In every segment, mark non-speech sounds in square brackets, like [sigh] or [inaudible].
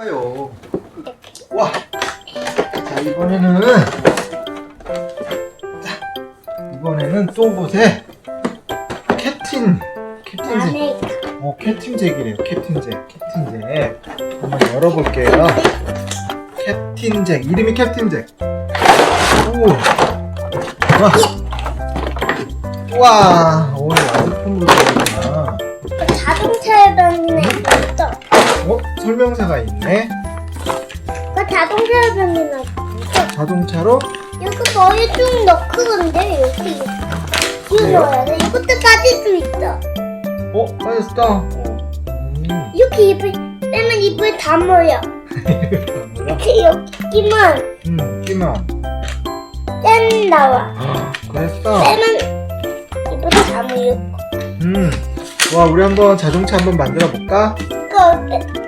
봐요. 와. 자 이번에는 자 이번에는 또 보세 캡틴 캡틴잭 안에 어 캡틴잭이래요 캡틴잭 캡틴잭 한번 열어볼게요 캡틴잭 이름이 캡틴잭 우와 오늘 완성품으로 되었구나 자동차에 다니는 거 있어. 어 설명서가 있네 그 자동차에 다니는 거 있어. 자동차로 여기 머리 좀 넣고 근데 여기 이거 그래요? 넣어야 돼. 이것도 빠질 수 있어. 어 빠졌어 음. 이렇게 입을 빼면 입을 다 모여. 이렇게 여기 끼면 음, 끼면. 짠 나와. 그랬어. 빼면 입을 다 모여. 음. 와, 우리 한번 자동차 한번 만들어 볼까? 이거 어때?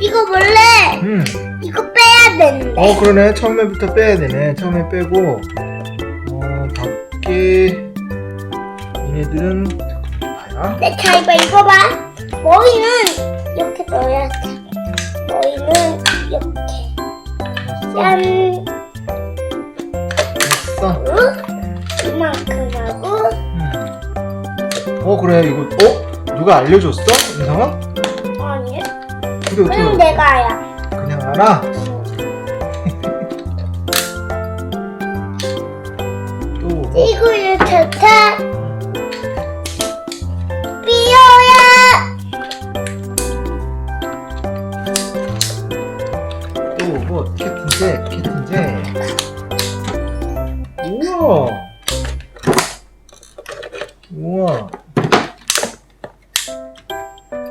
이거 원래 음. 이거 빼야 되는데. 어, 그러네. 처음에부터 빼야 되네. 처음에 빼고, 어, 밖에, 얘네들은, 봐야. 네, 자, 이봐, 이거 봐. 머리는 이렇게 넣어야 돼. 머리는 이렇게. 짠. 됐어. 응? 이만큼 하고. 음. 어, 그래. 이거, 어? 누가 알려줬어? 그럼 어떻게, 내가 알아. 그냥 알아? 또, 이거를 좋다. 삐요야. 또뭐 캡틴잭 캡틴잭 우와 우와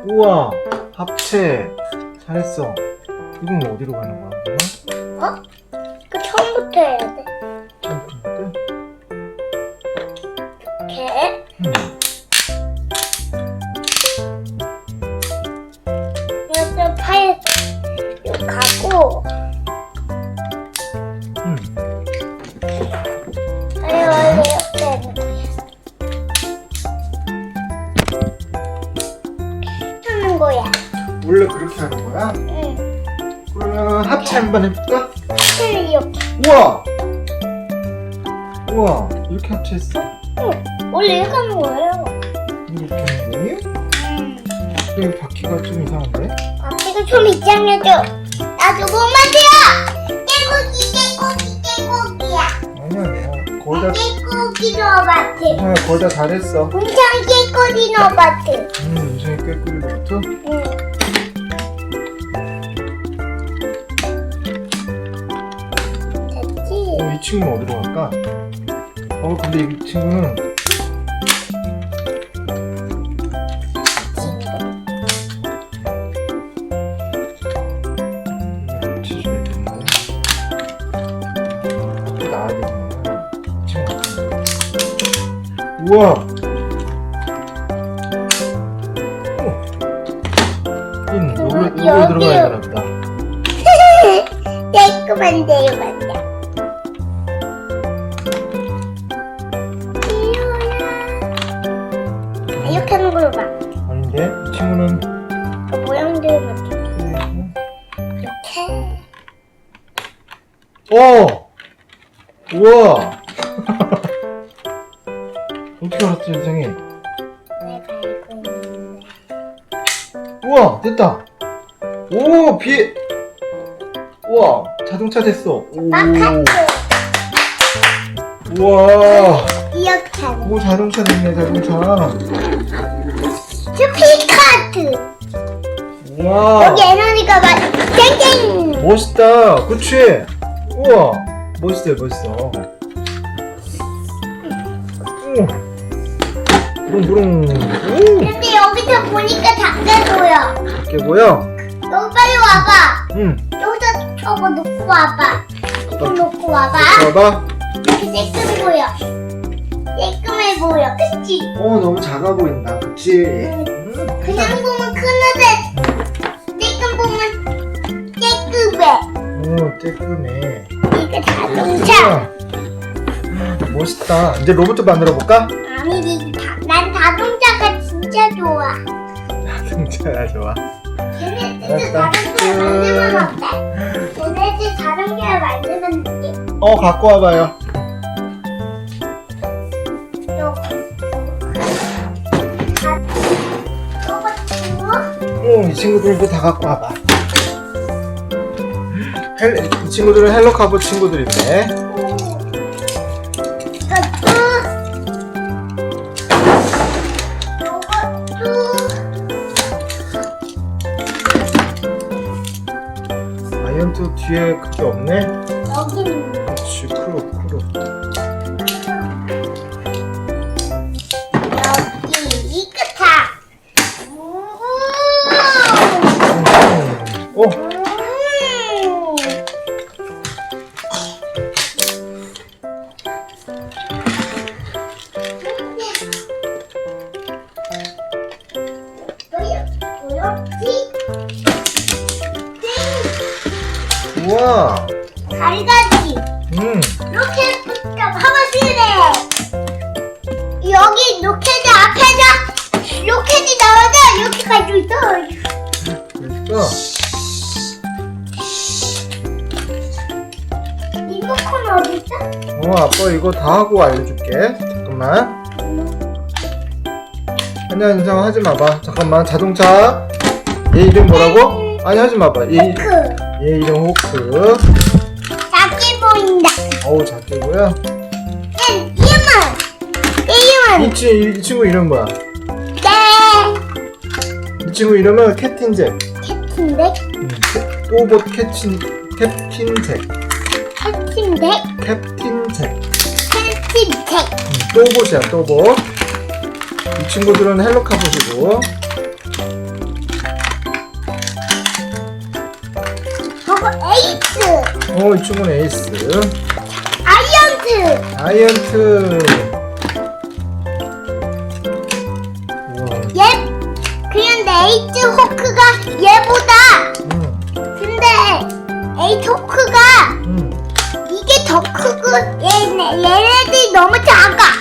우와 합체 잘했어 이건 어디로 가는 거야? 어? 그 처음부터 해야 돼. 그렇게 하는 거야? 응. 그러면 합체 한번 해볼까? 파를 이렇게. 우와 우와 이렇게 합체했어? 응. 원래 이렇게 하는 거예요. 이렇게 하는 거예요? 음. 근데 바퀴가 좀 이상한데? 앞뒤가 좀 이상해져. 나 조금 만들어. 깨고기, 깨고기, 깨고기야. 아니야 아니야 거의 다 깨고기 넣어봤지. 아, 거의 다 잘했어 공장 깨고기 넣어봤지. 음, 인생의 꾀꼬리 로봇? 응. 이 친구는 어디로 갈까? 어, 근데 이 친구는. 우와! 어. 인, 여기로, 여기로 들어가야 되나 보다. [laughs] 깔끔한데요, 맞 걸로 봐. 아닌데? 이 친구는 그 모양들 맞춰. 이렇게. 어! 우와! [laughs] 어떻게 알았지, 인생이? 내가 알고 있는데. 우와! 됐다! 오! 비! 우와! 자동차 됐어! 오! 마카트. 우와! 이렇게 하는. 오, 자동차 됐네, 자동차. 스피카트. 우와! 여기 에너지가 막 땡땡. 멋있다! 그치? 우와! 멋있어요, 멋있어. 오! 부릉부릉. 오! 근데 여기서 보니까 작게 보여. 작게 보여? 너 빨리 와봐. 응. 여기다 저거 놓고 와봐. 이거 놓고 와봐. 봐봐. 이렇게 쬐끔 보여. 쬐끔해 보여. 그치? 어, 너무 작아 보인다. 그치? 응. 응. 그냥 보면 큰데 쬐끔 보면 쬐끔해. 오, 쬐끔해. 이게 자동차. 멋있다. 이제 로봇 만들어 볼까? 아니, 이 다- 난 자동차가 진짜 좋아. 자동차가 좋아. 걔네들 알았다. 게 만들면 어때? 걔네들 게 만들면 돼? 어 갖고 와봐요. 이 친구들도 다 갖고 와봐. 헬, 이 친구들은 헬로카보 친구들인데. 아이언트 뒤에 그게 없네? 그렇지, 크로, 크로. 우와. 달가지 음, 로켓부터 파마실래 여기 로켓 앞에서 로켓이 나와서 이렇게 가지고 있어 됐어. 리모컨 어디 있어? 어, 아빠 이거 다 하고 알려줄게. 잠깐만. 아니야, 인상 하지 마봐. 잠깐만, 자동차. 얘 이름 뭐라고? 아니, 하지 마봐. 얘, 그 얘 이름 호크. 작게 보인다 어우, 작게고요. 응, 이름은 이, 이름은 친, 이 친구 이름 뭐야? 네 이 친구 이름은 캡틴잭. 캡틴데 음, 캡- 또봇 캡틴, 캡틴잭. 캡틴데 캡틴잭. 캡틴데 음, 또봇이야, 또봇. 이 친구들은 헬로카봇이고. 저거 에이스 어, 이 친구는 에이스. 아이언트 아이언트. 우와. 얘 그런데 에이스 호크가 얘보다 음, 근데 에이스 호크가 음. 이게 더 크고 얘네 얘네들이 너무 작아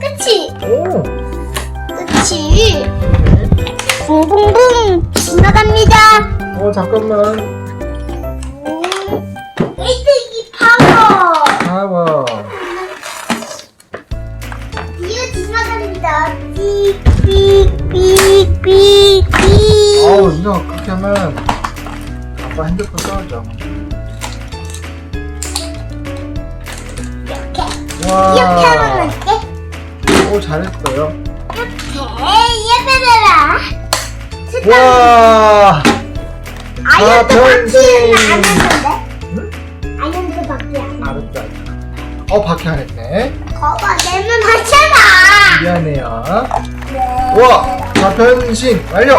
그치 오. 그치 붕붕붕 지나갑니다 어, 잠깐만. 이거 그렇게 하면 아빠 핸드폰 떨어져. 이렇게 와. 이렇게 하면 어때? 오, 잘했어요. 이렇게 예배라 와. 아이언트 변신. 바퀴는 안 했는데? 아이언트 바퀴 안 알았다. 알았다. 어, 밖에 안 했네. 거봐 내면 하잖아 미안해요. 우와. 자, 변신 완료.